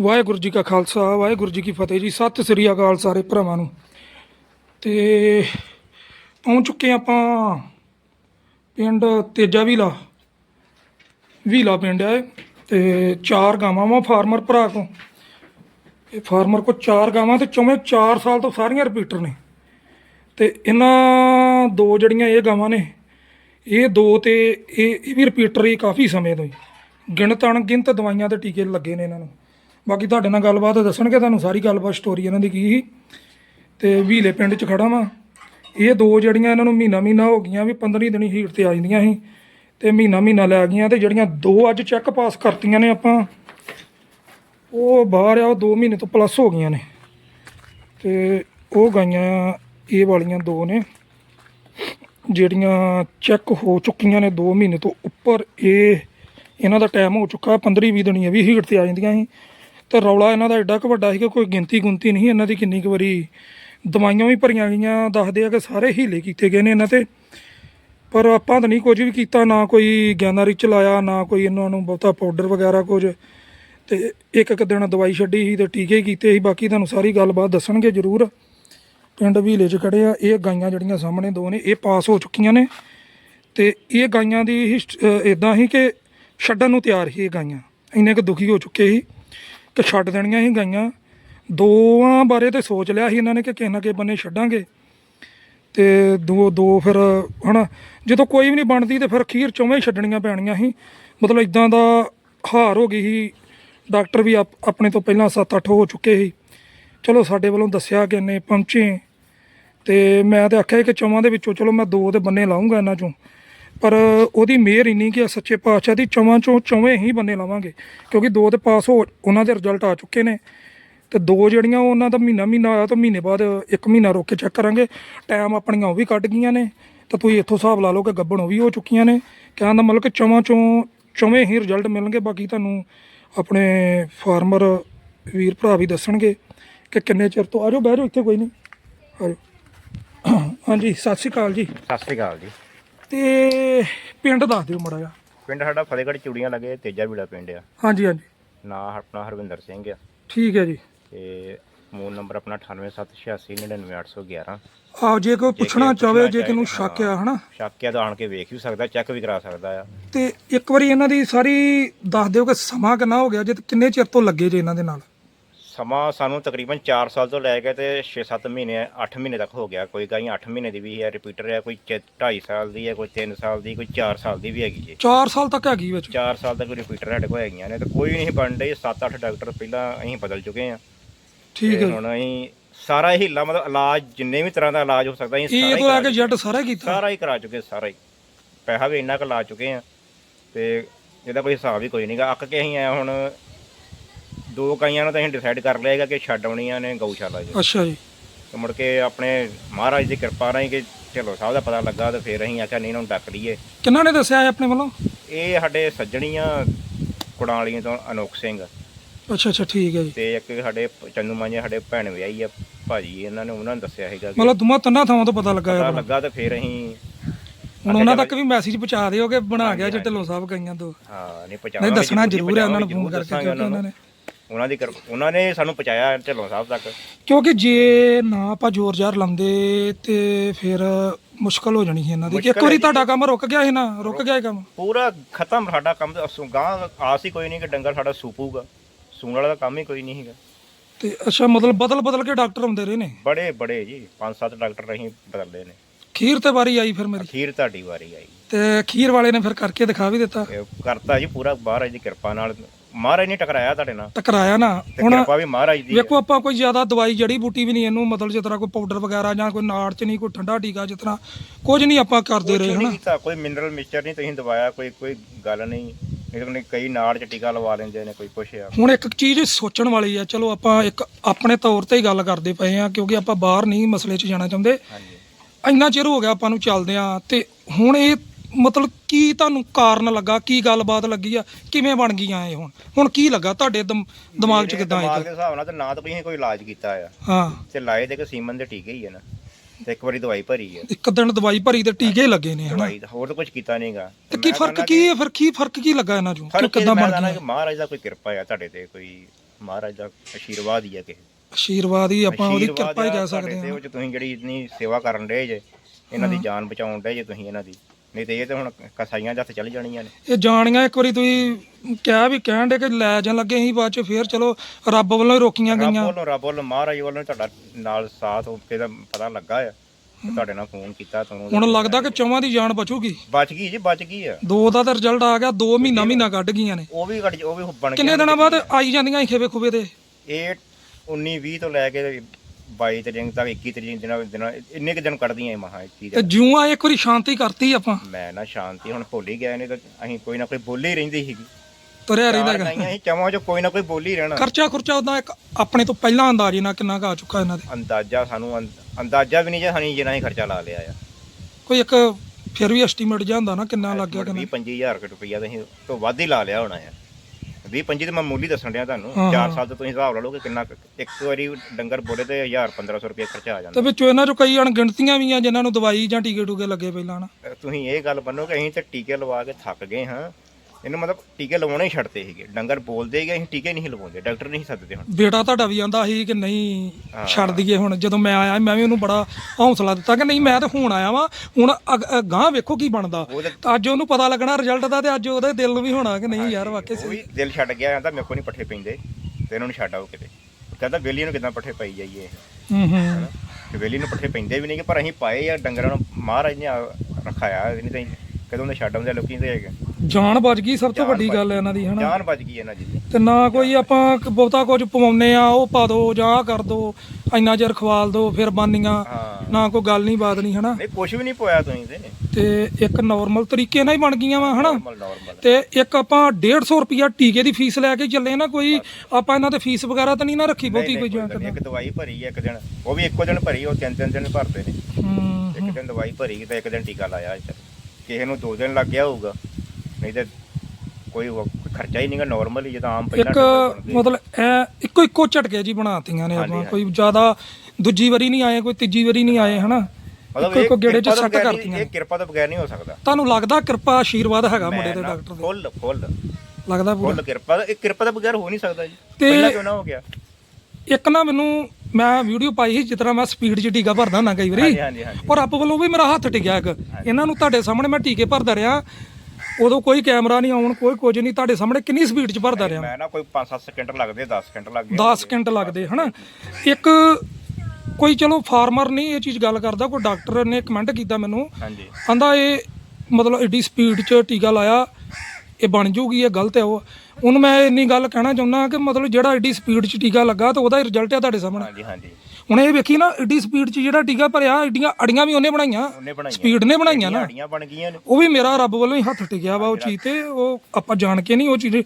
ਵਾਹਿਗੁਰੂ ਜੀ ਕਾ ਖਾਲਸਾ, ਵਾਹਿਗੁਰੂ ਜੀ ਕੀ ਫਤਿਹ ਜੀ। ਸਤਿ ਸ੍ਰੀ ਅਕਾਲ ਸਾਰੇ ਭਰਾਵਾਂ ਨੂੰ। ਤੇ ਪਹੁੰਚ ਚੁੱਕੇ ਆਪਾਂ ਪਿੰਡ ਤੇਜਾ ਵੀਲਾ। ਵੀਲਾ ਪਿੰਡ ਹੈ ਤੇ ਚਾਰ ਗਾਵਾਂ ਵਾ ਫਾਰਮਰ ਭਰਾ ਕੋ ਇਹ ਫਾਰਮਰ ਕੋ ਚਾਰ ਗਾਵਾਂ ਤੇ ਚੌਵੇਂ 4 ਸਾਲ ਤੋਂ ਸਾਰੀਆਂ ਰਿਪੀਟਰ ਨੇ। ਤੇ ਇਹਨਾਂ ਦੋ ਜਿਹੜੀਆਂ ਇਹ ਗਾਵਾਂ ਨੇ, ਇਹ ਦੋ ਤੇ ਇਹ ਇਹ ਵੀ ਰਿਪੀਟਰ ਹੀ ਕਾਫੀ ਸਮੇਂ ਤੋਂ ਹੀ। ਗਿਣਤ ਅਣਗਿਣਤ ਦਵਾਈਆਂ ਤੇ ਟੀਕੇ ਲੱਗੇ ਨੇ ਇਹਨਾਂ ਨੂੰ। ਬਾਕੀ ਤੁਹਾਡੇ ਨਾਲ ਗੱਲਬਾਤ ਦੱਸਣਗੇ ਤੁਹਾਨੂੰ ਸਾਰੀ ਗੱਲਬਾਤ ਸਟੋਰੀ ਇਹਨਾਂ ਦੀ ਕੀ ਸੀ। ਤੇ ਵੀਲੇ ਪਿੰਡ 'ਚ ਖੜਾ ਵਾਂ। ਇਹ ਦੋ ਜਿਹੜੀਆਂ ਇਹਨਾਂ ਨੂੰ ਮਹੀਨਾ ਮਹੀਨਾ ਹੋ ਗਈਆਂ ਵੀ 15 ਦਿਨੀ ਹੀਟ ਤੇ ਆ ਜਾਂਦੀਆਂ ਸੀ। ਤੇ ਮਹੀਨਾ ਮਹੀਨਾ ਲੈ ਗਈਆਂ ਤੇ ਜਿਹੜੀਆਂ ਦੋ ਅੱਜ ਚੈੱਕ ਪਾਸ ਕਰਤੀਆਂ ਨੇ ਆਪਾਂ, ਉਹ ਬਾਹਰ ਆ, ਉਹ 2 ਮਹੀਨੇ ਤੋਂ ਪਲੱਸ ਹੋ ਗਈਆਂ ਨੇ। ਤੇ ਉਹ ਗਾਈਆਂ ਇਹ ਵਾਲੀਆਂ ਦੋ ਨੇ, ਜਿਹੜੀਆਂ ਚੈੱਕ ਹੋ ਚੁੱਕੀਆਂ ਨੇ 2 ਮਹੀਨੇ ਤੋਂ ਉੱਪਰ। ਇਹ, ਇਹਨਾਂ ਦਾ ਟਾਈਮ ਹੋ ਚੁੱਕਾ 15 20 ਦਿਨੀਆਂ ਇਹ ਵੀ ਹੀਟ ਤੇ ਆ ਜਾਂਦੀਆਂ ਸੀ। ਤੇ ਰੌਲਾ ਇਹਨਾਂ ਦਾ ਐਡਾ ਕੁ ਵੱਡਾ ਸੀ ਕਿ ਕੋਈ ਗਿਣਤੀ ਗੁੰਤੀ ਨਹੀਂ ਇਹਨਾਂ ਦੀ ਕਿੰਨੀ ਕੁ ਵਾਰੀ। ਦਵਾਈਆਂ ਵੀ ਭਰੀਆਂ ਗਈਆਂ, ਦੱਸਦੇ ਆ ਕਿ ਸਾਰੇ ਹੀਲੇ ਕੀਤੇ ਗਏ ਨੇ ਇਹਨਾਂ ਤੇ। ਪਰ ਆਪਾਂ ਤਾਂ ਨਹੀਂ ਕੁਝ ਵੀ ਕੀਤਾ, ਨਾ ਕੋਈ ਗਿਆਨਾਰੀ ਚਲਾਇਆ ਨਾ ਕੋਈ ਇਹਨਾਂ ਨੂੰ ਬਹੁਤਾ ਪਾਊਡਰ ਵਗੈਰਾ ਕੁਝ। ਤੇ ਇੱਕ ਇੱਕ ਦਿਨ ਦਵਾਈ ਛੱਡੀ ਸੀ ਤੇ ਟੀਕੇ ਕੀਤੇ ਸੀ, ਬਾਕੀ ਤੁਹਾਨੂੰ ਸਾਰੀ ਗੱਲਬਾਤ ਦੱਸਣਗੇ ਜ਼ਰੂਰ। ਪਿੰਡ ਵੀਲੇ 'ਚ ਖੜੇ ਆ, ਇਹ ਗਾਈਆਂ ਜਿਹੜੀਆਂ ਸਾਹਮਣੇ ਦੋ ਨੇ, ਇਹ ਪਾਸ ਹੋ ਚੁੱਕੀਆਂ ਨੇ। ਤੇ ਇਹ ਗਾਈਆਂ ਦੀ ਇਦਾਂ ਸੀ ਕਿ ਛੱਡਣ ਨੂੰ ਤਿਆਰ ਸੀ ਇਹ ਗਾਈਆਂ। ਇੰਨੇ ਕੁ ਦੁਖੀ ਹੋ ਚੁੱਕੇ ਸੀ। ਕਿ ਛੱਡ ਦੇਣੀਆਂ ਹੀ ਗਾਈਆਂ। ਦੋਵਾਂ ਬਾਰੇ ਤੇ ਸੋਚ ਲਿਆ ਸੀ ਇਹਨਾਂ ਨੇ ਕਿ ਕਿਸੇ ਨਾ ਕਿਸੇ ਬੰਨੇ ਛੱਡਾਂਗੇ। ਤੇ ਦੋ ਦੋ ਫਿਰ ਹਨਾ, ਜਦੋਂ ਕੋਈ ਵੀ ਨਹੀਂ ਬਣਦੀ ਤੇ ਫਿਰ ਅਖੀਰ ਚੌਵੇਂ ਹੀ ਛੱਡਣੀਆਂ ਪੈਣੀਆਂ ਸੀ। ਮਤਲਬ ਇਦਾਂ ਦਾ ਹਾਰ ਹੋ ਗਈ ਸੀ। ਡਾਕਟਰ ਵੀ ਆਪਣੇ ਤੋਂ ਪਹਿਲਾਂ 7-8 ਹੋ ਚੁੱਕੇ ਸੀ। ਚਲੋ ਸਾਡੇ ਵੱਲੋਂ ਦੱਸਿਆ ਕਿ ਇੰਨੇ ਪਹੁੰਚੇ। ਤੇ ਮੈਂ ਤੇ ਆਖਿਆ ਕਿ ਚੌਵਾਂ ਦੇ ਵਿੱਚੋਂ ਚਲੋ ਮੈਂ ਦੋ ਦੇ ਬੰਨੇ ਲਾਉਂਗਾ ਇਹਨਾਂ ਚੋਂ। ਪਰ ਉਹਦੀ ਮਿਹਰ ਇੰਨੀ ਕਿ ਸੱਚੇ ਪਾਤਸ਼ਾਹ ਦੀ ਚੌਵਾਂ ਚੋਂ ਚੌਵੇਂ ਹੀ ਬੰਨੇ ਲਾਵਾਂਗੇ, ਕਿਉਂਕਿ ਦੋ ਤੇ ਪਾਸ ਹੋ ਉਹਨਾਂ ਦੇ ਰਿਜ਼ਲਟ ਆ ਚੁੱਕੇ ਨੇ। ਤੇ ਦੋ ਜਿਹੜੀਆਂ ਉਹ ਉਹਨਾਂ ਦਾ ਮਹੀਨਾ ਮਹੀਨਾ ਆਇਆ ਤਾਂ ਮਹੀਨੇ ਬਾਅਦ ਇੱਕ ਮਹੀਨਾ ਰੋਕ ਕੇ ਚੈੱਕ ਕਰਾਂਗੇ। ਟਾਈਮ ਆਪਣੀਆਂ ਉਹ ਵੀ ਕੱਢ ਗਈਆਂ ਨੇ, ਤਾਂ ਤੁਸੀਂ ਇੱਥੋਂ ਹਿਸਾਬ ਲਾ ਲਓ ਕਿ ਗੱਬਣ ਉਹ ਵੀ ਹੋ ਚੁੱਕੀਆਂ ਨੇ। ਕਹਿਣ ਦਾ ਮਤਲਬ ਕਿ ਚੌਵਾਂ ਚੋਂ ਚੌਵੇਂ ਹੀ ਰਿਜ਼ਲਟ ਮਿਲਣਗੇ, ਬਾਕੀ ਤੁਹਾਨੂੰ ਆਪਣੇ ਫਾਰਮਰ ਵੀਰ ਭਰਾ ਵੀ ਦੱਸਣਗੇ ਕਿ ਕਿੰਨੇ ਚਿਰ ਤੋਂ। ਆਜੋ ਬਹਿ ਜਾਓ, ਇੱਥੇ ਕੋਈ ਨਹੀਂ। ਆਜੋ ਹਾਂਜੀ, ਸਤਿ ਸ਼੍ਰੀ ਅਕਾਲ ਜੀ। ਸਤਿ ਸ੍ਰੀ ਅਕਾਲ ਜੀ। ਤੇ ਪਿੰਡ ਦੱਸ ਦਿਓ ਮੜਾ ਜਿਹਾ। ਪਿੰਡ ਸਾਡਾ ਫਤਿਹਗੜ੍ਹ ਚੂੜੀਆਂ ਲੱਗੇ ਤੇਜਾ ਵੀੜਾ ਪਿੰਡ ਆ। ਹਾਂਜੀ ਹਾਂਜੀ। ਨਾਂ ਆਪਣਾ ਹਰਵਿੰਦਰ ਸਿੰਘ ਆ। ਠੀਕ ਹੈ ਜੀ। ਤੇ ਫੋਨ ਨੰਬਰ ਆਪਣਾ 9876899811 ਆਹ ਜੇ ਕੋਈ ਪੁੱਛਣਾ ਚਾਹਵੇ ਜੇ ਕਿਨੂੰ ਸ਼ੱਕ ਆ ਹਨਾ? ਸ਼ੱਕ ਆ ਤਾਂ ਆਣ ਕੇ ਵੇਖ ਵੀ ਸਕਦਾ ਚੈੱਕ ਵੀ ਕਰਾ ਸਕਦਾ ਆ। ਤੇ ਇੱਕ ਵਾਰੀ ਇਹਨਾਂ ਦੀ ਸਾਰੀ ਦੱਸ ਦਿਓ ਕਿ ਸਮਾਂ ਕਿੰਨਾ ਹੋ ਗਿਆ ਜੇ ਕਿੰਨੇ ਚਿਰ ਤੋਂ ਲੱਗੇ ਜੇ ਇਹਨਾਂ ਦੇ ਨਾਲ? ਸਮਾਂ ਸਾਨੂੰ ਤਕਰੀਬਨ 4 ਸਾਲ ਤੋਂ ਲੈ ਕੇ ਤੇ 6-7 ਮਹੀਨੇ 8 ਮਹੀਨੇ ਤੱਕ ਹੋ ਗਿਆ। ਕੋਈ ਗਾਈ 8 ਮਹੀਨੇ ਦੀ ਵੀ ਹੈ ਰਿਪੀਟਰ ਹੈ ਕੋਈ 2.5 ਸਾਲ ਦੀ ਹੈ ਕੋਈ 3 ਸਾਲ ਦੀ ਕੋਈ 4 ਸਾਲ ਦੀ ਵੀ ਹੈਗੀ ਜੀ। 4 ਸਾਲ ਤੱਕ ਹੈਗੀ ਵਿੱਚ? 4 ਸਾਲ ਤੱਕ ਰਿਪੀਟਰ ਸਾਡੇ ਕੋਲ ਹੈਗੀਆਂ ਨੇ ਤੇ ਕੋਈ ਨਹੀਂ ਬਣ ਰਹੀ 7-8 ਡਾਕਟਰ ਪਹਿਲਾਂ ਅਸੀਂ ਬਦਲ ਚੁੱਕੇ ਆ ਠੀਕ ਹੈ ਹੁਣ ਅਸੀਂ ਸਾਰਾ ਹੀ ਹਿੱਲਾ ਮਤਲਬ ਇਲਾਜ ਜਿੰਨੇ ਵੀ ਤਰ੍ਹਾਂ ਦਾ ਇਲਾਜ ਹੋ ਸਕਦਾ ਅਸੀਂ ਇਹ ਸਾਰਾ ਹੀ ਤੋਂ ਲੈ ਕਰਾ ਕੇ ਜੱਟ ਸਾਰਾ ਕੀਤਾ। ਸਾਰਾ ਹੀ ਕਰਾ ਚੁੱਕੇ ਸਾਰਾ ਹੀ। ਪੈਸਾ ਵੀ ਇੰਨਾ ਕੁ ਲਾ ਚੁੱਕੇ ਆ ਤੇ ਇਹਦਾ ਕੋਈ ਹਿਸਾਬ ਹੀ ਕੋਈ ਨਹੀਂਗਾ ਅੱਕ ਕੇ ਅਸੀਂ ਆਇਆ ਹੁਣ ਦੋ ਕਾਈਆਂ ਨੂੰ ਤਾਂ ਅਸੀਂ ਡਿਸਾਈਡ ਕਰ ਲਿਆਗਾ ਕਿ ਛੱਡ ਆਉਣੀਆਂ ਨੇ ਗਊਸ਼ਾਲਾ 'ਚ ਅੱਛਾ ਜੀ। ਤੇ ਮੁੜ ਕੇ ਆਪਣੇ ਮਹਾਰਾਜ ਦੀ ਕਿਰਪਾ ਨਾਲ ਹੀ ਕਿ ਚਲੋ ਸਾਹਿਬ ਦਾ ਪਤਾ ਲੱਗਾ ਤੇ ਫਿਰ ਅਸੀਂ ਆਖਿਆ ਨਹੀਂ ਇਹਨਾਂ ਨੂੰ ਡੱਕ ਲਈਏ। ਕਿੰਨਾ ਨੇ ਦੱਸਿਆ ਇਹ ਆਪਣੇ ਵੱਲੋਂ? ਇਹ ਸਾਡੇ ਸੱਜਣੀਆਂ ਕੁੜਾਲੀਆਂ ਤੋਂ ਅਨੋਖ ਸਿੰਘ। ਅੱਛਾ ਅੱਛਾ ਠੀਕ ਹੈ ਜੀ। ਤੇ ਇੱਕ ਸਾਡੇ ਚੰਨੂ ਮਾਂਜੇ ਸਾਡੇ ਭੈਣ ਵਿਆਹੀ ਆ ਭਾਜੀ ਇਹਨਾਂ ਨੇ ਉਹਨਾਂ ਨੇ ਦੱਸਿਆ ਸੀਗਾ ਕਿ ਮਤਲਬ ਦੋਵਾਂ ਤਿੰਨਾਂ ਥਾਵਾਂ ਤੋਂ ਪਤਾ ਲੱਗਾ ਪਤਾ ਹੈ ਲੱਗਾ ਤੇ ਫਿਰ ਅਸੀਂ ਹੁਣ ਉਹਨਾਂ ਤੱਕ ਵੀ ਮੈਸੇਜ ਪਹੁੰਚਾ ਦਿਓ ਕਿ ਬਣਾ ਗਿਆ ਜੇ ਢਿੱਲੋਂ ਸਾਹਿਬ ਗਈਆਂ ਦੋ ਹਾਂ ਨਹੀਂ ਪਹੁੰਚਾਉਣਾ ਨਹੀਂ ਦੱਸਣਾ ਜ਼ਰੂਰ ਹੈ ਉਹਨਾਂ ਨੂੰ ਫੋਨ ਕਰਕੇ ਕਿਉਂਕਿ ਉਹਨਾਂ ਨੇ ਉਹਨਾਂ ਦੀ ਕਿਰਪਾ- ਉਹਨਾਂ ਨੇ ਸਾਨੂੰ ਪਹੁੰਚਾਇਆ ਢਿੱਲੋਂ ਸਾਹਿਬ ਤੱਕ। ਕਿਉਂਕਿ ਜੇ ਨਾ ਆਪਾਂ ਜ਼ੋਰ ਜ਼ਾਰ ਲਾਉਂਦੇ ਤੇ ਫਿਰ ਮੁਸ਼ਕਲ ਹੋ ਜਾਣੀ ਸੀ ਇਹਨਾਂ ਦੀ। ਇੱਕ ਵਾਰੀ ਤੁਹਾਡਾ ਕੰਮ ਰੁਕ ਗਿਆ ਸੀ ਨਾ? ਰੁਕ ਗਿਆ ਇਹ ਕੰਮ? ਪੂਰਾ ਖਤਮ ਸਾਡਾ ਕੰਮ ਗਾਂ ਆਸ ਹੀ ਕੋਈ ਨਹੀਂ ਕਿ ਡੰਗਰ ਸਾਡਾ ਸੂਪੂਗਾ। ਸੂਣ ਵਾਲਾ ਦਾ ਕੰਮ ਹੀ ਕੋਈ ਨਹੀਂ ਹੈਗਾ ਤੇ ਅੱਛਾ ਮਤਲਬ ਬਦਲ ਬਦਲ ਕੇ ਡਾਕਟਰ ਆਉਂਦੇ ਰਹੇ ਨੇ? ਬੜੇ ਬੜੇ ਜੀ। ਪੰਜ ਸੱਤ ਡਾਕਟਰ ਅਸੀਂ ਬਦਲਦੇ ਨੇ। ਖੀਰ ਤੇ ਵਾਰੀ ਆਈ ਫਿਰ ਮੇਰੀ? ਅਖੀਰ ਤੁਹਾਡੀ ਵਾਰੀ ਆਈ। ਤੇ ਖੀਰ ਵਾਲੇ ਨੇ ਫਿਰ ਕਰਕੇ ਦਿਖਾ ਵੀ ਦਿੱਤਾ? ਇਹ ਕਰਤਾ ਜੀ ਪੂਰਾ। ਮਹਾਰਾਜ ਦੀ ਕਿਰਪਾ ਨਾਲ ਮਹਾਰਾਜ ਨੇ ਟਕਰਾਇਆ ਤੁਹਾਡੇ ਨਾਲ। ਟਕਰਾਇਆ ਨਾ। ਤੇ ਹੁਣ ਕਿਰਪਾ ਵੀ ਮਹਾਰਾਜ ਦੀ ਹੈ। ਵੇਖੋ ਆਪਾਂ ਕੋਈ ਜ਼ਿਆਦਾ ਦਵਾਈ ਜੜੀ ਬੂਟੀ ਵੀ ਨਹੀਂ ਇਹਨੂੰ ਮਤਲਬ ਜਿਸ ਤਰ੍ਹਾਂ ਕੋਈ ਪਾਊਡਰ ਵਗੈਰਾ ਜਾਂ ਕੋਈ ਨਾੜ ਚ ਨਹੀਂ ਕੋਈ ਠੰਡਾ ਟੀਕਾ ਜਿਸ ਤਰ੍ਹਾਂ ਕੁਝ ਨਹੀਂ ਆਪਾਂ ਕਰਦੇ ਰਹੇ ਨਹੀਂ ਹਨਾ? ਕੀਤਾ ਕੋਈ ਮਿਨਰਲ ਮਿਕਸਚਰ ਨਹੀਂ ਤੁਸੀਂ ਦਵਾਇਆ ਕੋਈ ਕੋਈ ਗੱਲ ਨਹੀਂ। ਇਹ ਤਾਂ ਕਈ ਨਾੜ ਚ ਟੀਕਾ ਲਵਾ ਲੈਂਦੇ ਨੇ ਕੋਈ ਕੁਛ ਆ ਹੁਣ ਇੱਕ ਚੀਜ਼ ਸੋਚਣ ਵਾਲੀ ਆ ਚਲੋ ਆਪਾਂ ਇੱਕ ਆਪਣੇ ਤੌਰ ਤੇ ਹੀ ਗੱਲ ਕਰਦੇ ਪਏ ਆ ਕਿਉਂਕਿ ਆਪਾਂ ਬਾਹਰ ਨਹੀਂ ਮਸਲੇ 'ਚ ਜਾਣਾ ਚਾਹੁੰਦੇ। ਹਾਂਜੀ। ਇੰਨਾ ਚਿਰ ਹੋ ਗਿਆ ਆਪਾਂ ਨੂੰ ਚੱਲਦੇ ਆ ਤੇ ਹੁਣ ਇਹ ਮਤਲਬ ਕੀ ਤੁਹਾਨੂੰ ਕਾਰਨ ਲੱਗਾ? ਕੀ ਗੱਲਬਾਤ ਲੱਗੀ ਆ? ਕਿਵੇਂ ਬਣ ਗਈਆਂ ਇਹ ਹੁਣ? ਹੁਣ ਕੀ ਲੱਗਾ ਤੁਹਾਡੇ ਦਿਮ- ਦਿਮਾਗ 'ਚ ਮੇਰੇ ਕਿਦਾਂ ਦਿਮਾਗ ਆਇਆ ਦੇ ਹਿਸਾਬ ਨਾਲ ਤਾਂ ਨਾ ਤਾਂ ਤੁਸੀਂ ਕੋਈ ਇਲਾਜ ਕੀਤਾ ਆ। ਹਾਂ। ਤੇ ਲਾਏ ਦੇ ਕਿ ਸੀਮਨ ਦੇ ਟੀਕੇ ਹੀ ਆ ਨਾ। ਤੇ ਇੱਕ ਵਾਰੀ ਦਵਾਈ ਭਰੀ ਆ। ਇੱਕ ਦਿਨ ਦਵਾਈ ਭਰੀ ਤੇ ਟੀਕੇ ਲੱਗੇ ਨੇ ਹਨਾ? ਦਵਾਈ ਹੋਰ ਤਾਂ ਕੁਝ ਕੀਤਾ ਨਹੀਂਗਾ ਤੇ ਕੀ ਫ਼ਰਕ ਕੀ ਹੈ ਫਿਰ ਕੀ ਫ਼ਰਕ ਕੀ ਲੱਗਾ ਇਹਨਾਂ ਚੋਂ? ਕਿ ਫ਼ਰਕ ਕਿਦਾਂ ਬਣ ਕਿ ਮਹਾਰਾਜ ਦਾ ਕੋਈ ਕਿਰਪਾ ਆ ਤੁਹਾਡੇ ਤੇ ਕੋਈ ਮਹਾਰਾਜ ਦਾ ਆਸ਼ੀਰਵਾਦ ਹੀ ਹੈ ਕਿ ਆਸ਼ੀਰਵਾਦ ਹੀ ਆਪਾਂ ਉਹਦੀ ਆਸ਼ੀਰਵਾਦ ਕਿਰਪਾ ਹੀ ਆ ਕਹਿ ਤੁਹਾਡੇ ਸਕਦੇ ਤੇ ਹਾਂ ਉਹ 'ਚ ਤੁਸੀਂ ਜਿਹੜੀ ਇਤਨੀ ਸੇਵਾ ਕਰਨ ਰਹੇ ਜੇ ਇਹਨਾਂ ਦੀ ਜਾਨ ਬਚਾਉਣ ਰਹੇ ਜੇ ਤੁਸੀਂ ਇਹਨਾਂ ਦੀ। ਨਹੀਂ ਤੇ ਇਹ ਤੇ ਹੁਣ ਕਸਾਈਆਂ ਦੇ ਹੱਥ ਚਲ ਜਾਣੀਆਂ ਨੇ। ਇਹ ਜਾਣੀਆਂ ਇੱਕ ਵਾਰੀ ਤੁਸੀਂ ਕਿਹਾ ਵੀ ਕਹਿਣ ਦੇ ਕਿ ਲੈ ਜਾਣ ਲੱਗੇ ਸੀ ਬਾਅਦ ਚ ਫੇਰ ਚਲੋ ਰੱਬ ਵੱਲੋਂ ਹੀ ਰੋਕੀਆਂ ਰੱਬ ਗਈਆਂ। ਵੱਲੋਂ ਰੱਬ ਵੱਲੋਂ ਮਹਾਰਾਜ ਵੱਲੋਂ ਤੁਹਾਡਾ ਨਾਲ ਸਾਥ ਹੋ ਕੇ ਦਾ ਪਤਾ ਲੱਗਾ ਆ ਤੇ ਤੁਹਾਡੇ ਨਾਲ ਫੋਨ ਕੀਤਾ ਤੁਹਾਨੂੰ। ਹੁਣ ਲੱਗਦਾ ਕਿ ਚੌਵਾਂ ਦੀ ਜਾਨ ਬਚੂਗੀ। ਬਚ ਗਈ ਜੀ ਬਚ ਗਈ ਆ। ਦੋ ਦਾ ਤਾਂ ਰਿਜ਼ਲਟ ਆ ਗਿਆ ਦੋ ਮਹੀਨਾ ਮਹੀਨਾ ਕੱਢ ਗਈਆਂ ਨੇ। ਉਹ ਵੀ ਘਟ ਉਹ ਵੀ ਬਣ ਕਿੰਨੇ ਗਿਆ ਦਿਨਾਂ ਬਾਅਦ ਆਈ ਜਾਂਦੀਆਂ ਖੇਵੇ ਖੂਵੇ ਤੇ? ਇਹ 19 20 ਤੋਂ ਲੈ ਕੇ 22 ਤਰੀਕ ਤੱਕ 21 ਤਰੀਕ ਦਿਨਾਂ ਦਿਨਾਂ ਇੰਨੇ ਕੁ ਦਿਨ ਕੱਢਦੀਆਂ ਇਹ ਮਹਾ 21 ਤੇ ਦਿਨ। ਜਿਉਂ ਆ ਇੱਕ ਵਾਰੀ ਸ਼ਾਂਤੀ ਕਰਤੀ ਆਪਾਂ। ਮੈਂ ਨਾ ਸ਼ਾਂਤੀ ਹੁਣ ਭੁੱਲ ਹੀ ਗਏ ਨੇ ਤਾਂ ਅਸੀਂ ਕੋਈ ਨਾ ਕੋਈ ਬੋਲੀ ਰਹਿੰਦੀ ਸੀਗੀ। ਤੁਰਿਆ ਰਹਿੰਦਾ ਹੈਗਾ। ਗਾਈਆਂ ਅਸੀਂ ਚਵਾਂ ਚ ਕੋਈ ਨਾ ਕੋਈ ਬੋਲੀ ਰਹਿਣਾ। ਖਰਚਾ ਖੁਰਚਾ ਉਹਦਾ ਇੱਕ ਆਪਣੇ ਤੋਂ ਪਹਿਲਾਂ ਅੰਦਾਜ਼ੇ ਨਾਲ ਕਿੰਨਾ ਕੁ ਆ ਚੁੱਕਾ ਇਹਨਾਂ ਦੇ? ਅੰਦਾਜ਼ਾ ਸਾਨੂੰ ਅੰਦ- ਅੰਦਾਜ਼ਾ ਵੀ ਨਹੀਂ ਜੇ ਸਾਨੂੰ ਜਿੰਨਾ ਹੀ ਖਰਚਾ ਲਾ ਲਿਆ ਆ। ਕੋਈ ਇੱਕ ਫਿਰ ਵੀ ਐਸਟੀਮੇਟ ਹੁੰਦਾ ਨਾ ਕਿੰਨਾ ਲੱਗ ਗਿਆ ਕਿੰਨਾ? 20 25000 ਰੁਪਈਆ ਤਾਂ ਅਸੀਂ ਤੋਂ ਵੱਧ ਹੀ ਲਾ ਲਿਆ ਹੋਣਾ ਆ। 20 25 ਤੇ ਮੈਂ ਮੂਲੀ ਦੱਸਣ ਡਿਆ ਤੁਹਾਨੂੰ ਹਾਂ, 4 ਹਾਂ। ਸਾਲ ਤੋਂ ਤੁਸੀਂ ਹਿਸਾਬ ਲਾ ਲਓ ਕਿ ਕਿੰਨਾ ਕੁ- ਇੱਕ ਵਾਰੀ ਡੰਗਰ ਬੋਲੇ ਤੇ 1000 1500 ਰੁਪਏ ਖਰਚਾ ਆ ਤੇ ਜਾਂਦਾ ਵਿੱਚੋਂ ਇਹਨਾਂ ਚੋਂ ਕਈ ਅਣਗਿਣਤੀਆਂ ਵੀ ਆ ਜਿਨ੍ਹਾਂ ਨੂੰ ਦਵਾਈ ਜਾਂ ਟੀਕੇ ਟੂਕੇ ਲੱਗੇ ਪਹਿਲਾਂ ਨਾ। ਤੁਸੀਂ ਇਹ ਗੱਲ ਮੰਨੋ ਕਿ ਅਸੀਂ ਤੇ ਟੀਕੇ ਲਵਾ ਕੇ ਥੱਕ ਗਏ ਹਾਂ। ਇਹਨੂੰ ਮਤਲਬ ਟੀਕੇ ਲਵਾਉਣੇ ਹੀ ਛੱਡਤੇ ਸੀਗੇ। ਡੰਗਰ ਬੋਲਦੇ ਗਏ ਅਸੀਂ ਟੀਕੇ ਨਹੀਂ ਲਵਾਉਂਦੇ ਡਾਕਟਰ ਨਹੀਂ ਸੱਦਦੇ ਹੁਣ। ਬੇਟਾ ਤੁਹਾਡਾ ਵੀ ਆਂਦਾ ਸੀ ਕਿ ਨਹੀਂ ਹਾਂ। ਛੱਡ ਦਈਏ ਹੁਣ ਜਦੋਂ ਮੈਂ ਆਇਆ ਮੈਂ ਵੀ ਉਹਨੂੰ ਬੜਾ ਹੌਸਲਾ ਦਿੱਤਾ ਕਿ ਨਹੀਂ ਮੈਂ ਤਾਂ ਹੁਣ ਆਇਆ ਵਾਂ ਹੁਣ ਗਾਂਹ ਵੇਖੋ ਕੀ ਬਣਦਾ। ਅੱਜ ਉਹਨੂੰ ਪਤਾ ਲੱਗਣਾ ਰਿਜ਼ਲਟ ਦਾ ਤੇ ਅੱਜ ਉਹਦੇ ਦਿਲ ਨੂੰ ਵੀ ਹੋਣਾ ਕਿ ਨਹੀਂ ਯਾਰ ਵਾਕਿਆ ਸਹੀ। ਦਿਲ ਛੱਡ ਗਿਆ ਕਹਿੰਦਾ ਮੇਰੇ ਕੋਲ ਨਹੀਂ ਪੱਠੇ ਪੈਂਦੇ ਤੇ ਇਹਨਾਂ ਨੂੰ ਛੱਡ ਆਓ ਕਿਤੇ। ਕਹਿੰਦਾ ਬੇਲੀ ਨੂੰ ਕਿਦਾਂ ਪੱਠੇ ਪਾਈ ਜਾਈਏ ਹੂੰ ਹੂੰ। ਬੇਲੀ ਨੂੰ ਪੱਠੇ ਪੈਂਦੇ ਵੀ ਨਹੀਂ ਪਰ ਅਸੀਂ ਪਾਏ ਆ ਡੰਗਰਾਂ ਨੂੰ ਮਹਾਰਾਜ ਨੇ ਰਖਾਇਆ ਨਹੀਂ ਤਾਂ ਕਦੋਂ ਦੇ ਛੱਡ ਆਉਂਦੇ ਆ ਲੋਕੀ ਤੇ ਜਾਨ ਬਚ ਗਈ ਸਭ ਤੋਂ ਜਾਨ ਵੱਡੀ ਬਚ ਗੱਲ ਹੈ ਇਹਨਾਂ ਦੀ ਹਨਾ? ਜਾਨ ਬਚ ਗਈ ਇਹਨਾਂ ਦੀ ਤੇ ਨਾ ਕੋਈ ਆਪਾਂ ਕ- ਬਹੁਤਾ ਕੁਝ ਪਵਾਉਨੇ ਆ ਉਹ ਪਾ ਦੋ ਜਾਂ ਆਹ ਕਰ ਦੋ ਇੰਨਾ ਚਿਰ ਖਵਾਲ ਦੋ ਫਿਰ ਬਾਨੀਆਂ ਹਾਂ। ਨਾ ਕੋਈ ਗੱਲ ਨਹੀਂ ਬਾਤ ਨਹੀਂ ਹਨਾ? ਨਹੀਂ ਕੁਝ ਵੀ ਨਹੀਂ ਪੋਇਆ ਤੁਸੀਂ ਤੇ। ਤੇ ਇੱਕ ਨਾਰਮਲ ਤਰੀਕੇ ਨਾਲ ਹੀ ਬਣ ਗਈਆਂ ਵਾ ਹਨਾ? ਨਾਰਮਲ ਨਾਰਮਲ ਤੇ ਇੱਕ ਆਪਾਂ 150 ਰੁਪਿਆ ਟੀਕੇ ਦੀ ਫੀਸ ਲੈ ਕੇ ਚੱਲੇ ਨਾ ਕੋਈ ਆਪਾਂ ਇਹਨਾਂ ਤੇ ਫੀਸ ਵਗੈਰਾ ਤਾਂ ਨਹੀਂ ਨਾ ਰੱਖੀ ਬਹੁਤੀ ਕੋਈ ਜਾਂ ਇੱਕ ਦਵਾਈ ਭਰੀ ਆ ਇੱਕ ਦਿਨ। ਉਹ ਵੀ ਇੱਕੋ ਦਿਨ ਭਰੀ ਉਹ ਤਿੰਨ ਤਿੰਨ ਦਿਨ ਭਰਦੇ ਨੇ। ਹੂੰ ਇੱਕ ਦਿਨ ਦਵਾਈ ਭਰੀ ਤੇ ਇੱਕ ਦਿਨ ਟੀਕਾ ਲਾਇਆ ਇੱਥੇ। ਕਿਸੇ ਨੂੰ ਦੋ ਦਿਨ ਲੱਗ ਗਿਆ ਹੋਊਗਾ ਨਹੀਂ ਤੇ ਕੋਈ ਖਰਚਾ ਹੀ ਨਹੀਂਗਾ ਨਾਰਮਲ ਹੀ ਜਿੱਦਾਂ ਆਮ ਪਹਿਲਾਂ ਇੱਕ ਬਣਦੇ। ਮਤਲਬ ਐ ਇੱਕੋ ਇੱਕੋ ਝਟਕੇ ਜੀ ਬਣਾਤੀਆਂ ਨੇ ਆਪਾਂ। ਕੋਈ ਜ਼ਿਆਦਾ ਦੂਜੀ ਵਾਰੀ ਨਹੀਂ ਆਏ ਕੋਈ ਤੀਜੀ ਵਾਰੀ ਨਹੀਂ ਆਏ ਹਨਾ? ਮਤਲਬ ਇੱਕੋ ਇੱਕੋ ਗੇੜੇ ਚ ਕਿਰਪਾ ਤੋਂ ਸੈੱਟ ਬਗੈਰ ਨਹੀਂ- ਕਰਤੀਆਂ ਇਹ ਕਿਰਪਾ ਤੋਂ ਬਗੈਰ ਨਹੀਂ ਹੋ ਸਕਦਾ। ਤੁਹਾਨੂੰ ਲੱਗਦਾ ਕਿਰਪਾ ਆਸ਼ੀਰਵਾਦ ਹੈਗਾ ਮੁੰਡੇ ਦੇ ਡਾਕਟਰ ਦੇ? ਫੁੱਲ ਫੁੱਲ। ਲੱਗਦਾ ਪੂਰਾ? ਫੁੱਲ ਕਿਰਪਾ ਇਹ ਕਿਰਪਾ ਤੋਂ ਬਗੈਰ ਹੋ ਨਹੀਂ ਸਕਦਾ ਜੀ। ਤੇ- ਪਹਿਲਾਂ ਕਿਉਂ ਨਾ ਹੋ ਗਿਆ? ਇੱਕ ਨਾ ਮੈਨੂੰ ਮੈਂ ਵੀਡੀਓ ਪਾਈ ਸੀ ਜਿਸ ਤਰ੍ਹਾਂ ਮੈਂ ਸਪੀਡ 'ਚ ਟੀਕਾ ਭਰਦਾ ਹੁੰਦਾ ਕਈ ਵਾਰੀ। ਹਾਂਜੀ ਹਾਂਜੀ ਹਾਂਜੀ। ਔਰ ਰੱਬ ਵੱਲੋਂ ਵੀ ਮੇਰਾ ਹੱਥ ਟਿਕਿਆ ਇੱਕ। ਇਹਨਾਂ ਨੂੰ ਤੁਹਾਡੇ ਸਾਹਮਣੇ ਮੈਂ ਟੀਕੇ ਭਰਦਾ ਰਿਹਾ। ਉਦੋਂ ਕੋਈ ਕੈਮਰਾ ਨਹੀਂ ਆਉਣ ਕੋਈ ਕੁਝ ਨਹੀਂ ਤੁਹਾਡੇ ਸਾਹਮਣੇ ਕਿੰਨੀ ਸਪੀਡ 'ਚ ਭਰਦਾ ਰਿਹਾ। ਮੈਂ ਨਾ ਕੋਈ 5-7 ਸਕਿੰਟ ਲੱਗਦੇ 10 ਸਕਿੰਟ ਲੱਗ ਗਏ 10 ਸਕਿੰਟ ਲੱਗਦੇ ਹਨਾ? ਇੱਕ ਕੋਈ ਚਲੋ ਫਾਰਮਰ ਨਹੀਂ ਇਹ ਚੀਜ਼ ਗੱਲ ਕਰਦਾ ਕੋਈ ਡਾਕਟਰ ਨੇ ਕਮੈਂਟ ਕੀਤਾ ਮੈਨੂੰ। ਹਾਂਜੀ। ਆਂਦਾ ਇਹ ਮਤਲਬ ਏਡੀ ਸਪੀਡ 'ਚ ਟੀਕਾ ਲਾਇਆ। ਇਹ ਬਣ ਜੂਗੀ ਇਹ ਗਲਤ ਹੈ ਉਹ। ਉਹਨੂੰ ਮੈਂ ਇੰਨੀ ਗੱਲ ਕਹਿਣਾ ਚਾਹੁੰਦਾ ਕਿ ਮਤਲਬ ਜਿਹੜਾ ਏਡੀ ਸਪੀਡ 'ਚ ਟੀਕਾ ਲੱਗਾ ਤਾਂ ਉਹਦਾ ਹੀ ਰਿਜ਼ਲਟ ਹੈ ਤੁਹਾਡੇ ਸਾਹਮਣੇ। ਹਾਂਜੀ ਹਾਂਜੀ। ਹੁਣ ਇਹ ਵੇਖੀ ਨਾ ਏਡੀ ਸਪੀਡ 'ਚ ਜਿਹੜਾ ਟੀਕਾ ਭਰਿਆ ਏਡੀਆਂ ਅੜੀਆਂ ਵੀ ਉਹਨੇ ਬਣਾਈਆਂ। ਸਪੀਡ ਨੇ ਬਣਾਈਆਂ ਨਾ। ਹੱਡੀਆਂ ਬਣ ਗਈਆਂ ਨੇ। ਉਹ ਵੀ ਮੇਰਾ ਰੱਬ ਵੱਲੋਂ ਹੀ ਹੱਥ ਟਿਕਿਆ ਵਾ ਉਹ ਚੀਜ਼ ਤੇ। ਉਹ ਆਪਾਂ ਜਾਣ ਕੇ ਨਹੀਂ ਉਹ ਚੀਜ਼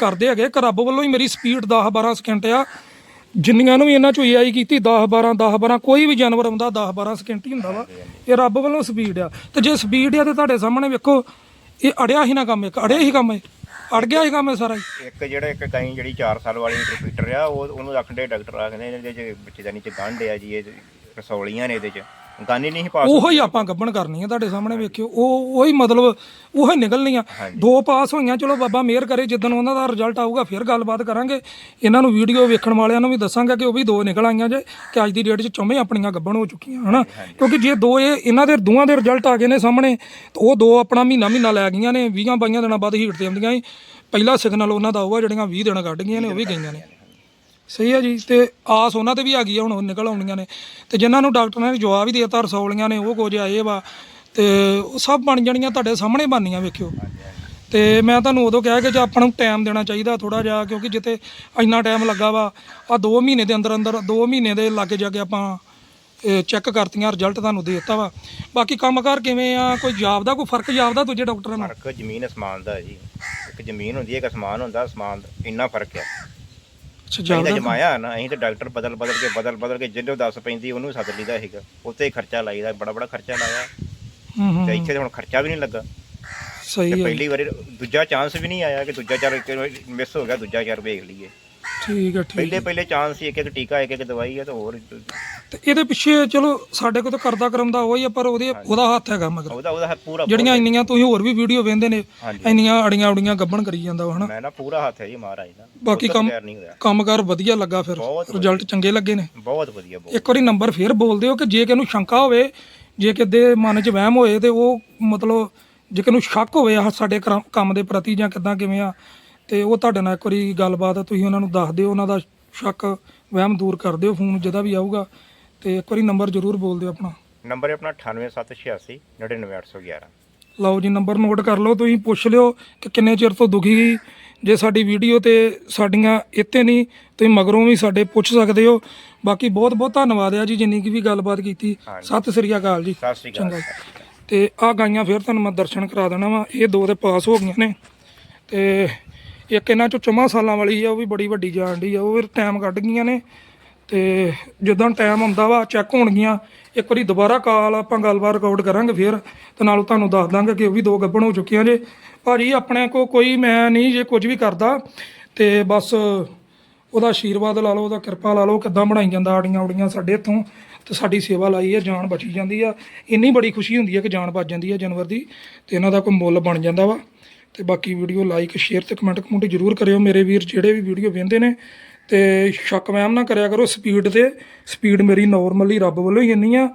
ਕਰਦੇ ਹੈਗੇ। ਕਿ ਰੱਬ ਵੱਲੋਂ ਹੀ ਮੇਰੀ ਸਪੀਡ 10 12 ਸਕਿੰਟ ਆ। ਜਿੰਨੀਆਂ ਨੂੰ ਵੀ ਇਹਨਾਂ ਚੋਂ ਏਆਈ ਕੀਤੀ 10 12 10 12 ਕੋਈ ਵੀ ਜਾਨਵਰ ਹੁੰਦਾ 10 12 ਸਕਿੰਟ ਹੀ ਹੁੰਦਾ ਵਾ। ਇਹ ਰੱਬ ਵੱਲੋਂ ਸਪੀਡ ਆ। ਤੇ ਜੇ ਸਪੀਡ ਆ ਤੇ ਤੁਹਾਡੇ ਸਾਹਮਣੇ ਵੇਖੋ ਇਹ ਅੜਿਆ ਹੀ ਨਾ ਕੰਮ ਇੱਕ ਅੜਿਆ ਹੀ ਕੰਮ ਹੈ ਅੜ ਗਿਆ ਹੀ ਕੰਮ ਹੈ ਸਾਰਾ ਹੀ। ਇੱਕ ਜਿਹੜਾ ਇੱਕ ਕਈ ਜਿਹੜੀ 4 ਸਾਲ ਵਾਲੀ ਰਿਪੀਟਰ ਆ, ਉਹ ਉਹਨੂੰ ਰੱਖਦੇ ਡਾਕਟਰ ਆ, ਕਹਿੰਦੇ ਇਹਦੇ ਚ ਬੱਚੇ ਦਾ ਨੀਚੇ ਗੰਢ ਆ ਜੀ, ਇਹ ਰਸੌਲੀਆਂ ਨੇ ਇਹਦੇ ਚ। ਗੰਨ ਨਹੀਂ ਪਾਸ ਉਹੋ ਹੀ ਆਪਾਂ ਗੱਬਣ ਕਰਨੀ ਆ ਤੁਹਾਡੇ ਸਾਹਮਣੇ ਵੇਖਿਓ। ਉਹ ਉਹੀ ਮਤਲਬ ਉਹ ਹੀ ਨਿਕਲਣੀਆਂ ਦੋ ਪਾਸ ਹੋਈਆਂ ਚਲੋ ਬਾਬਾ ਮਿਹਰ ਕਰੇ ਜਿੱਦਣ ਉਹਨਾਂ ਦਾ ਰਿਜ਼ਲਟ ਆਊਗਾ ਫਿਰ ਗੱਲਬਾਤ ਕਰਾਂਗੇ। ਇਹਨਾਂ ਨੂੰ ਵੀਡੀਓ ਵੇਖਣ ਵਾਲਿਆਂ ਨੂੰ ਵੀ ਦੱਸਾਂਗਾ ਕਿ ਉਹ ਵੀ ਦੋ ਨਿਕਲ ਆਈਆਂ ਜੇ ਕਿ ਅੱਜ ਦੀ ਡੇਟ 'ਚ ਚੌਵੇਂ ਆਪਣੀਆਂ ਗੱਬਣ ਹੋ ਚੁੱਕੀਆਂ ਹਨਾ? ਕਿਉਂਕਿ ਜੇ ਦੋ ਇਹ ਇਹਨਾਂ ਦੇ ਦੋਵਾਂ ਦੇ ਰਿਜ਼ਲਟ ਆ ਗਏ ਨੇ ਸਾਹਮਣੇ ਤਾਂ ਉਹ ਦੋ ਆਪਣਾ ਮਹੀਨਾ ਮਹੀਨਾ ਲੈ ਗਈਆਂ ਨੇ 20 ਬਾਈਆਂ ਦਿਨਾਂ ਬਾਅਦ ਹੀਟ ਤੇ ਆਉਂਦੀਆਂ ਸੀ। ਪਹਿਲਾ ਸਿਗਨਲ ਉਹਨਾਂ ਦਾ ਉਹ ਆ ਜਿਹੜੀਆਂ 20 ਦਿਨ ਕੱਢ ਗਈਆਂ ਨੇ ਉਹ ਵੀ ਗਈਆਂ ਨੇ। ਸਹੀ ਹੈ ਜੀ, ਤੇ ਆਸ ਉਹਨਾਂ ਤੇ ਵੀ ਆ ਗਈ ਆ, ਹੁਣ ਉਹ ਨਿਕਲ ਆਉਣੀਆਂ ਨੇ। ਤੇ ਜਿਨ੍ਹਾਂ ਨੂੰ ਡਾਕਟਰਾਂ ਨੇ ਜਵਾਬ ਹੀ ਦੇ ਦਿੱਤਾ, ਰਸੌਲੀਆਂ ਨੇ, ਉਹ ਕੁਝ ਆਏ ਵਾ। ਤੇ ਉਹ ਸਭ ਬਣ ਜਾਣੀਆਂ, ਤੁਹਾਡੇ ਸਾਹਮਣੇ ਬਣਨੀਆਂ, ਵੇਖਿਓ। ਤੇ ਮੈਂ ਤੁਹਾਨੂੰ ਉਦੋਂ ਕਿਹਾ ਕਿ ਜੇ ਆਪਾਂ ਨੂੰ ਟਾਈਮ ਦੇਣਾ ਚਾਹੀਦਾ ਥੋੜਾ ਜਿਹਾ, ਕਿਉਂਕਿ ਜਿੱਤੇ ਇੰਨਾ ਟਾਈਮ ਲੱਗਾ ਵਾ ਆ 2 ਮਹੀਨੇ ਦੇ ਅੰਦਰ ਅੰਦਰ 2 ਮਹੀਨੇ ਦੇ ਲਾਗੇ ਜਾ ਕੇ ਆਪਾਂ ਚੈੱਕ ਕਰਤੀਆਂ ਰਿਜ਼ਲਟ ਤੁਹਾਨੂੰ ਦੇ ਦਿੱਤਾ ਵਾ। ਬਾਕੀ ਕੰਮਕਾਰ ਕਿਵੇਂ ਆ? ਕੋਈ ਜਾਪਦਾ ਕੋਈ ਫ਼ਰਕ ਜਾਪਦਾ ਦੂਜੇ ਡਾਕਟਰਾਂ ਨਾਲ ਫ਼ਰਕ ਜ਼ਮੀਨ, ਅਸਮਾਨ ਦਾ ਜੀ। ਇੱਕ ਜ਼ਮੀਨ ਹੁੰਦੀ ਹੈ, ਇੱਕ ਅਸਮਾਨ ਹੁੰਦਾ, ਅਸਮਾਨ ਇੰਨਾ ਫ਼ਰਕ ਹੈ। ਜਾਪਦਾ ਜਮਾਇਆ ਨਾ ਅਸੀਂ ਤਾਂ ਡਾਕਟਰ ਬਦਲ ਬਦਲ ਕੇ ਬਦਲ ਬਦਲ ਕੇ ਜਿਹਨੂੰ ਦੱਸ ਪੈਂਦੀ ਉਹਨੂੰ ਸੱਦ ਲਈਦਾ ਸੀਗਾ। ਉੱਤੇ ਖਰਚਾ ਲਾਈਦਾ ਬੜਾ ਬੜਾ ਖਰਚਾ ਲਾਇਆ। ਹੂੰ ਹੂੰ ਤੇ ਇੱਥੇ ਤਾਂ ਹੁਣ ਖਰਚਾ ਵੀ ਨਹੀਂ ਲੱਗਾ। ਸਹੀ ਹੈ। ਪਹਿਲੀ ਵਾਰੀ ਦੂਜਾ ਚਾਂਸ ਵੀ ਨਹੀਂ ਆਇਆ ਕਿ ਦੂਜਾ ਚਾਰ ਮਿਸ ਹੋ ਗਿਆ ਦੂਜਾ ਚਾਰ ਵੇਖ ਲਈਏ। ਠੀਕ ਹੈ ਠੀਕ ਪਹਿਲੇ ਪਹਿਲੇ ਚਾਂਸ ਸੀ ਇੱਕ ਇੱਕ ਟੀਕਾ ਇੱਕ ਇੱਕ ਦਵਾਈ ਹੈ ਤਾਂ ਹੋਰ ਤੇ ਇਹਦੇ ਪਿੱਛੇ ਚਲੋ ਸਾਡੇ ਕੋਲ ਤਾਂ ਕਰਦਾ ਕਰਮ ਦਾ ਉਹ ਹੀ ਆ ਪਰ ਉਹਦੇ ਉਹਦਾ ਹੱਥ ਹੈਗਾ ਮਗਰ। ਉਹਦਾ ਉਹਦਾ ਪੂਰਾ ਜਿਹੜੀਆਂ ਇੰਨੀਆਂ ਤੁਸੀਂ ਹੋਰ ਵੀ ਵੀਡੀਓ ਵੇਖਦੇ ਨੇ। ਇੰਨੀਆਂ ਅੜੀਆਂ ਉੜੀਆਂ ਗੱਬਣ ਕਰੀ ਜਾਂਦਾ ਉਹ ਹਨਾ? ਮੈਂ ਨਾ ਪੂਰਾ ਹੱਥ ਹੈ ਜੀ ਮਹਾਰਾਜ ਦਾ। ਬਾਕੀ ਕੰਮ ਕੰਮਕਾਰ ਵਧੀਆ ਲੱਗਾ ਫਿਰ। ਰਿਜ਼ਲਟ ਚੰਗੇ ਲੱਗੇ ਨੇ। ਬਹੁਤ ਵਧੀਆ ਬਹੁਤ ਇੱਕ ਵਾਰੀ ਨੰਬਰ ਫੇਰ ਬੋਲ ਦਿਓ ਕਿ ਜੇ ਕਿਸੇ ਨੂੰ ਸ਼ੰਕਾ ਹੋਵੇ ਜੇ ਕਿਤੇ ਮਨ 'ਚ ਵਹਿਮ ਹੋਏ ਤੇ ਉਹ ਮਤਲਬ ਜੇ ਕਿਸੇ ਨੂੰ ਸ਼ੱਕ ਹੋਵੇ ਆ ਸਾਡੇ ਕੰਮ ਦੇ ਪ੍ਰਤੀ ਜਾਂ ਕਿਦਾਂ ਕਿਵੇਂ ਆ ਤੇ ਉਹ ਤੁਹਾਡੇ ਨਾਲ ਇੱਕ ਵਾਰੀ ਗੱਲਬਾਤ ਤੁਸੀਂ ਉਹਨਾਂ ਨੂੰ ਦੱਸ ਦਿਓ ਉਹਨਾਂ ਦਾ ਸ਼ੱਕ ਵਹਿਮ ਦੂਰ ਕਰ ਦਿਓ ਫੋਨ ਜਿਹਦਾ ਵੀ ਆਊਗਾ। ਤੇ ਇੱਕ ਵਾਰੀ ਨੰਬਰ ਜ਼ਰੂਰ ਬੋਲ ਦਿਓ ਆਪਣਾ। ਨੰਬਰ ਹੈ ਆਪਣਾ 98786 99811 ਲਓ ਜੀ ਨੰਬਰ ਨੋਟ ਕਰ ਲਓ ਤੁਸੀਂ ਪੁੱਛ ਲਿਓ ਕਿ ਕਿੰਨੇ ਚਿਰ ਤੋਂ ਦੁਖੀ ਜੇ ਸਾਡੀ ਵੀਡੀਓ ਤੇ ਸਾਡੀਆਂ ਇੱਥੇ ਨਹੀਂ ਤੁਸੀਂ ਮਗਰੋਂ ਵੀ ਸਾਡੇ ਪੁੱਛ ਸਕਦੇ ਹੋ। ਬਾਕੀ ਬਹੁਤ ਬਹੁਤ ਧੰਨਵਾਦ ਆ ਜੀ ਜਿੰਨੀ ਕੀ ਵੀ ਗੱਲਬਾਤ ਕੀਤੀ। ਹਾਂਜੀ। ਸਤਿ ਸ੍ਰੀ ਅਕਾਲ ਜੀ। ਸਤਿ ਸ਼੍ਰੀ ਅਕਾਲ ਚੰਗਾ ਤੇ ਆ ਗਾਈਆਂ ਫਿਰ ਤੁਹਾਨੂੰ ਮੈਂ ਦਰਸ਼ਨ ਕਰਾ ਦੇਣਾ ਵਾ। ਇਹ ਦੋ ਦੇ ਪਾਸ ਹੋ ਗਈਆਂ ਨੇ। ਤੇ ਇੱਕ ਇਹਨਾਂ ਚੋਂ ਚੌਵਾਂ ਸਾਲਾਂ ਵਾਲੀ ਆ ਉਹ ਵੀ ਬੜੀ ਵੱਡੀ ਜਾਣ ਦੀ ਆ। ਉਹ ਫਿਰ ਟਾਈਮ ਕੱਢ ਗਈਆਂ ਨੇ। ਤੇ ਜਦੋਂ ਟਾਈਮ ਆਉਂਦਾ ਵਾ ਚੈੱਕ ਹੋਣਗੀਆਂ। ਇੱਕ ਵਾਰੀ ਦੁਬਾਰਾ ਕਾਲ ਆਪਾਂ ਗੱਲਬਾਤ ਰਿਕਾਰਡ ਕਰਾਂਗੇ ਫਿਰ, ਤੇ ਨਾਲ ਤੁਹਾਨੂੰ ਦੱਸ ਦਾਂਗੇ ਕਿ ਉਹ ਵੀ ਦੋ ਗੱਭਣ ਹੋ ਚੁੱਕੀਆਂ ਜੇ। ਭਾਜੀ, ਆਪਣੇ ਕੋ ਕੋਈ ਮੈਂ ਨਹੀਂ ਜੇ ਕੁਝ ਵੀ ਕਰਦਾ, ਤੇ ਬਸ ਉਹਦਾ ਆਸ਼ੀਰਵਾਦ ਲਾ ਲਓ, ਉਹਦਾ ਕਿਰਪਾ ਲਾ ਲਓ, ਕਿੱਦਾਂ ਬਣਾਈ ਜਾਂਦਾ, ਆੜੀਆਂ ਉੜੀਆਂ ਸਾਡੇ ਇੱਥੋਂ, ਤੇ ਸਾਡੀ ਸੇਵਾ ਲਾਈ ਹੈ, ਜਾਨ ਬਚੀ ਜਾਂਦੀ ਆ। ਇੰਨੀ ਬੜੀ ਖੁਸ਼ੀ ਹੁੰਦੀ ਹੈ ਕਿ ਜਾਨ ਬਚ ਜਾਂਦੀ ਹੈ ਜਾਨਵਰ ਦੀ, ਤੇ ਇਹਨਾਂ ਦਾ ਕੋਈ ਮੁੱਲ ਬਣ ਜਾਂਦਾ ਵਾ। ਤੇ ਬਾਕੀ ਵੀਡੀਓ ਲਾਈਕ ਸ਼ੇਅਰ ਤੇ ਕਮੈਂਟ ਕਮੈਂਟ ਜ਼ਰੂਰ ਕਰਿਓ। ਮੇਰੇ ਵੀਰ ਜਿਹੜੇ ਵੀ ਵੀਡੀਓ ਵੇਖਦੇ ਨੇ ਤੇ ਸ਼ੱਕ ਵਹਿਮ ਨਾ ਕਰਿਆ ਕਰੋ ਸਪੀਡ ਤੇ। ਸਪੀਡ ਮੇਰੀ ਨਾਰਮਲੀ ਰੱਬ ਵੱਲੋਂ ਹੀ ਇੰਨੀ ਆ।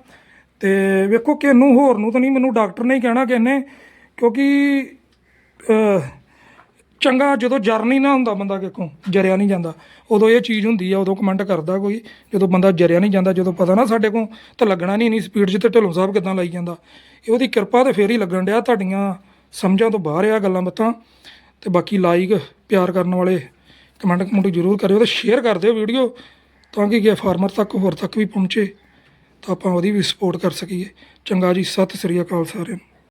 ਤੇ ਵੇਖੋ ਕਿਹਨੂੰ ਹੋਰ ਨੂੰ ਤਾਂ ਨਹੀਂ, ਮੈਨੂੰ ਡਾਕਟਰ ਨੇ ਹੀ ਕਹਿਣਾ ਕਿਹਨੇ ਕਿਉਂਕਿ ਚੰਗਾ ਜਦੋਂ ਜਰ ਨਹੀਂ ਨਾ ਹੁੰਦਾ ਬੰਦਾ ਕਿੱਕੋਂ ਜਰਿਆ ਨਹੀਂ ਜਾਂਦਾ। ਉਦੋਂ ਇਹ ਚੀਜ਼ ਹੁੰਦੀ ਆ, ਉਦੋਂ ਕਮੈਂਟ ਕਰਦਾ ਕੋਈ। ਜਦੋਂ ਬੰਦਾ ਜਰਿਆ ਨਹੀਂ ਜਾਂਦਾ, ਜਦੋਂ ਪਤਾ ਨਾ ਸਾਡੇ ਕੋਲ, ਤਾਂ ਲੱਗਣਾ ਨਹੀਂ ਨਹੀਂ ਸਪੀਡ 'ਚ ਤੇ ਢਿੱਲੋਂ ਸਾਹਿਬ ਕਿਦਾਂ ਲਾਈ ਜਾਂਦਾ। ਇਹ ਉਹਦੀ ਕਿਰਪਾ ਤੇ ਫੇਰ ਹੀ ਲੱਗਣ ਡਿਆ ਤੁਹਾਡੀਆਂ ਸਮਝਾਂ ਤੋਂ ਬਾਹਰ ਆ ਗੱਲਾਂ ਬਾਤਾਂ। ਤੇ ਬਾਕੀ ਲਾਈਕ ਪਿਆਰ ਕਰਨ ਵਾਲੇ ਕਮੈਂਟ ਕਮੈਂਟ ਜ਼ਰੂਰ ਕਰਿਓ ਤੇ ਸ਼ੇਅਰ ਕਰ ਦਿਓ ਵੀਡੀਓ ਤਾਂ ਕਿ ਇਹ ਫਾਰਮਰ ਤੱਕ ਹੋਰ ਤੱਕ ਵੀ ਪਹੁੰਚੇ ਤਾਂ ਆਪਾਂ ਉਹਦੀ ਵੀ ਸਪੋਰਟ ਕਰ ਸਕੀਏ। ਚੰਗਾ ਜੀ, ਸਤਿ ਸ੍ਰੀ ਅਕਾਲ ਸਾਰਿਆਂ ਨੂੰ।